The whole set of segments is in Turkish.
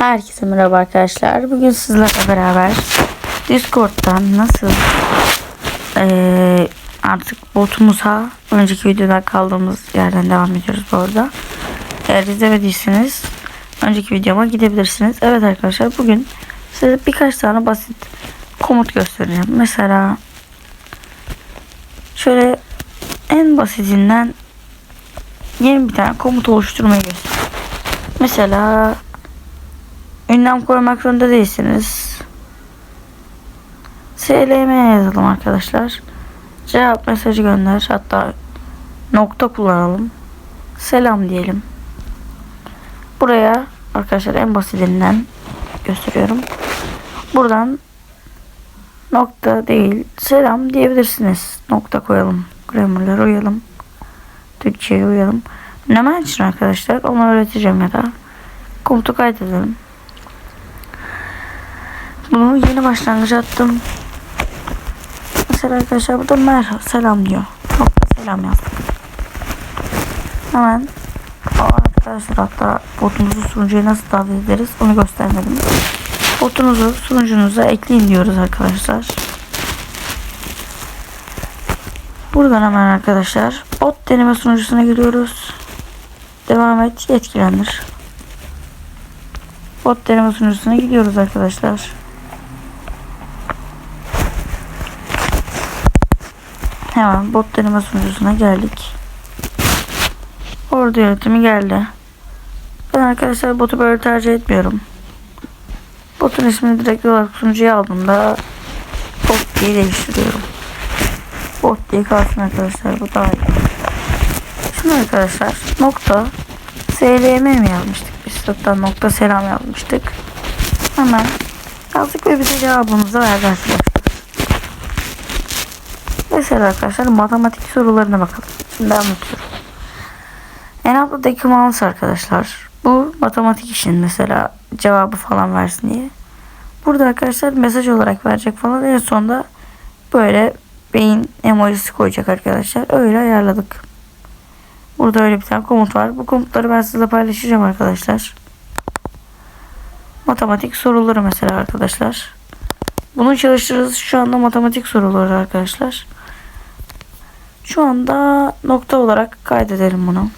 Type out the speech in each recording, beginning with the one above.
Herkese merhaba arkadaşlar. Bugün sizlerle beraber Discord'dan nasıl eee, artık botumuza önceki videoda kaldığımız yerden devam ediyoruz bu arada. Eğer izlemediyseniz önceki videoma gidebilirsiniz. Evet arkadaşlar bugün size birkaç tane basit komut göstereceğim. Mesela şöyle en basitinden yeni bir tane komut oluşturmayı göstereyim. Mesela ünlem koymak zorunda değilsiniz. SLM yazalım arkadaşlar. Cevap mesajı gönder. Hatta nokta kullanalım. Selam diyelim. Buraya arkadaşlar en basitinden gösteriyorum. Buradan nokta değil selam diyebilirsiniz. Nokta koyalım. Grammar'lara uyalım. Türkçe'ye uyalım. Ne için arkadaşlar onu öğreteceğim ya da komutu kaydedelim. Bunu yeni başlangıç attım. Mesela arkadaşlar burada merhaba selam diyor. Nokta selam yazdık. Hemen o arkadaşlar hatta botunuzu sunucuya nasıl davet ederiz onu göstermedim. Botunuzu sunucunuza ekleyin diyoruz arkadaşlar. Buradan hemen arkadaşlar bot deneme sunucusuna giriyoruz. Devam et yetkilendir. Bot deneme sunucusuna gidiyoruz arkadaşlar. Hemen bot deneme sunucusuna geldik. Orada yönetimi geldi. Ben arkadaşlar botu böyle tercih etmiyorum. Botun ismini direkt olarak sunucuya aldığımda bot diye değiştiriyorum. Bot diye kalsın arkadaşlar bu daha iyi. Şimdi arkadaşlar nokta SLM mi yazmıştık biz hatta nokta selam yazmıştık. Hemen yazdık ve bize cevabımızı verdi arkadaşlar. Mesela arkadaşlar matematik sorularına bakalım. Şimdi anlatıyorum. En alttaki mouse arkadaşlar. Bu matematik işin mesela cevabı falan versin diye. Burada arkadaşlar mesaj olarak verecek falan. En sonunda böyle beyin emojisi koyacak arkadaşlar. Öyle ayarladık. Burada öyle bir tane komut var. Bu komutları ben sizinle paylaşacağım arkadaşlar. Matematik soruları mesela arkadaşlar. Bunu çalıştırırız. Şu anda matematik soruları arkadaşlar. Şu anda nokta olarak kaydedelim bunu.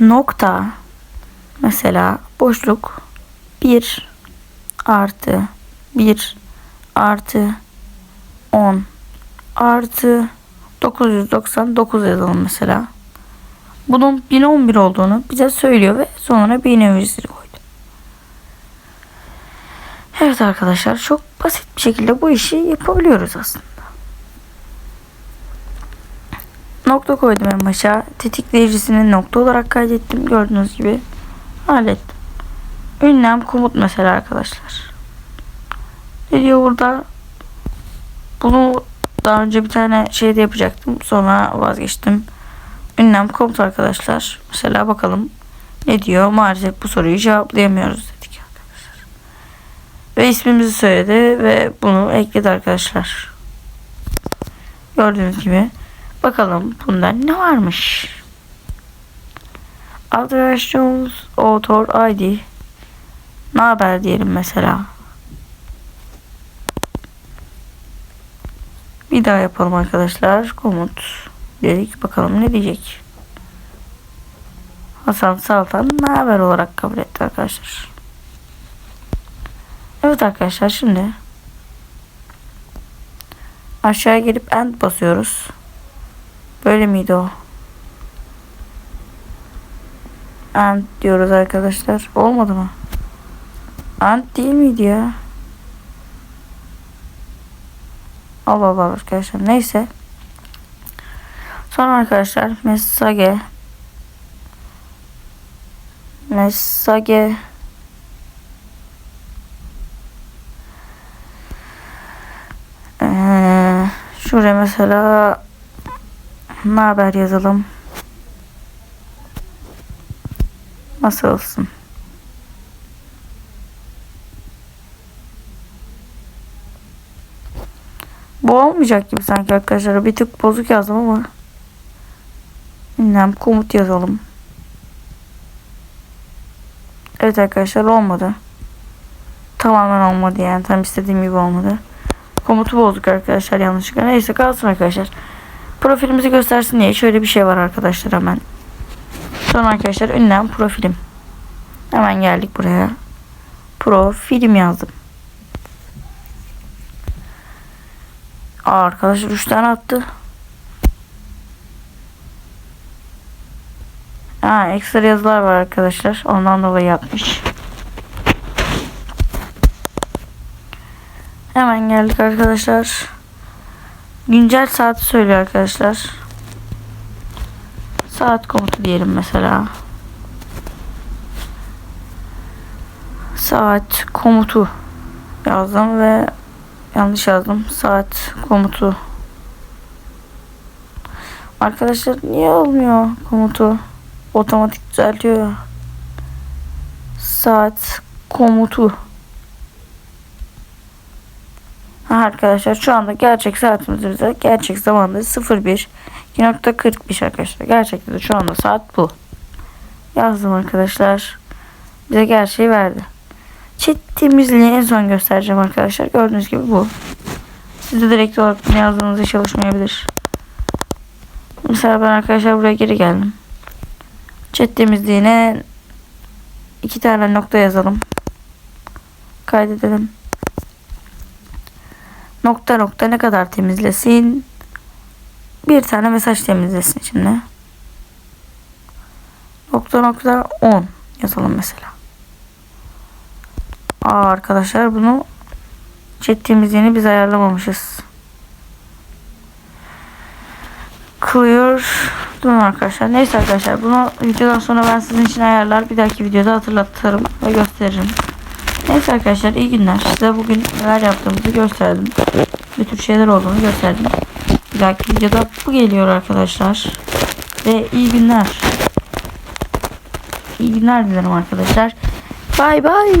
Nokta mesela boşluk 1 artı 1 artı 10 artı 999 yazalım mesela. Bunun 1011 olduğunu bize söylüyor ve sonra bir koydu. Evet arkadaşlar çok basit bir şekilde bu işi yapabiliyoruz aslında. Nokta koydum en başa. Tetikleyicisini nokta olarak kaydettim. Gördüğünüz gibi hallettim. Ünlem komut mesela arkadaşlar. Ne diyor burada? Bunu daha önce bir tane şeyde yapacaktım. Sonra vazgeçtim. Ünlem komut arkadaşlar. Mesela bakalım ne diyor? Maalesef bu soruyu cevaplayamıyoruz. Ve ismimizi söyledi ve bunu ekledi arkadaşlar. Gördüğünüz gibi. Bakalım bunda ne varmış? Address author ID. Ne haber diyelim mesela. Bir daha yapalım arkadaşlar. Komut dedik. Bakalım ne diyecek. Hasan Saltan ne haber olarak kabul etti arkadaşlar. Evet arkadaşlar şimdi aşağıya gelip end basıyoruz. Böyle miydi o? End diyoruz arkadaşlar. Olmadı mı? End değil miydi ya? Allah Allah arkadaşlar. Neyse. Sonra arkadaşlar mesage mesage ee, şuraya mesela ne haber yazalım nasıl olsun bu olmayacak gibi sanki arkadaşlar bir tık bozuk yazdım ama Ünlem komut yazalım. Evet arkadaşlar olmadı. Tamamen olmadı yani. Tam istediğim gibi olmadı. Komutu bozduk arkadaşlar yanlışlıkla. Neyse kalsın arkadaşlar. Profilimizi göstersin diye şöyle bir şey var arkadaşlar hemen. Sonra arkadaşlar ünlem profilim. Hemen geldik buraya. Profilim yazdım. Aa, arkadaşlar 3 tane attı. Ha, ekstra yazılar var arkadaşlar. Ondan dolayı yapmış. Hemen geldik arkadaşlar. Güncel saati söylüyor arkadaşlar. Saat komutu diyelim mesela. Saat komutu yazdım ve yanlış yazdım. Saat komutu. Arkadaşlar niye olmuyor komutu? Otomatik düzeltiyor. Saat komutu. Ha arkadaşlar şu anda gerçek saatimizde gerçek zamanda 01 2.45 arkadaşlar. Gerçekten de şu anda saat bu. Yazdım arkadaşlar. Bize gerçeği verdi. Chat en son göstereceğim arkadaşlar. Gördüğünüz gibi bu. Siz de direkt olarak bunu yazdığınızda çalışmayabilir. Mesela ben arkadaşlar buraya geri geldim. Chat temizliğine iki tane nokta yazalım. Kaydedelim. Nokta nokta ne kadar temizlesin? Bir tane mesaj temizlesin şimdi. Nokta nokta 10 yazalım mesela. Aa arkadaşlar bunu chat temizliğini biz ayarlamamışız. Clear Durun arkadaşlar. Neyse arkadaşlar bunu videodan sonra ben sizin için ayarlar. Bir dahaki videoda hatırlatırım ve gösteririm. Neyse arkadaşlar iyi günler. Size bugün neler yaptığımızı gösterdim. Ne tür şeyler olduğunu gösterdim. Bir dahaki videoda bu geliyor arkadaşlar. Ve iyi günler. İyi günler dilerim arkadaşlar. Bay bay.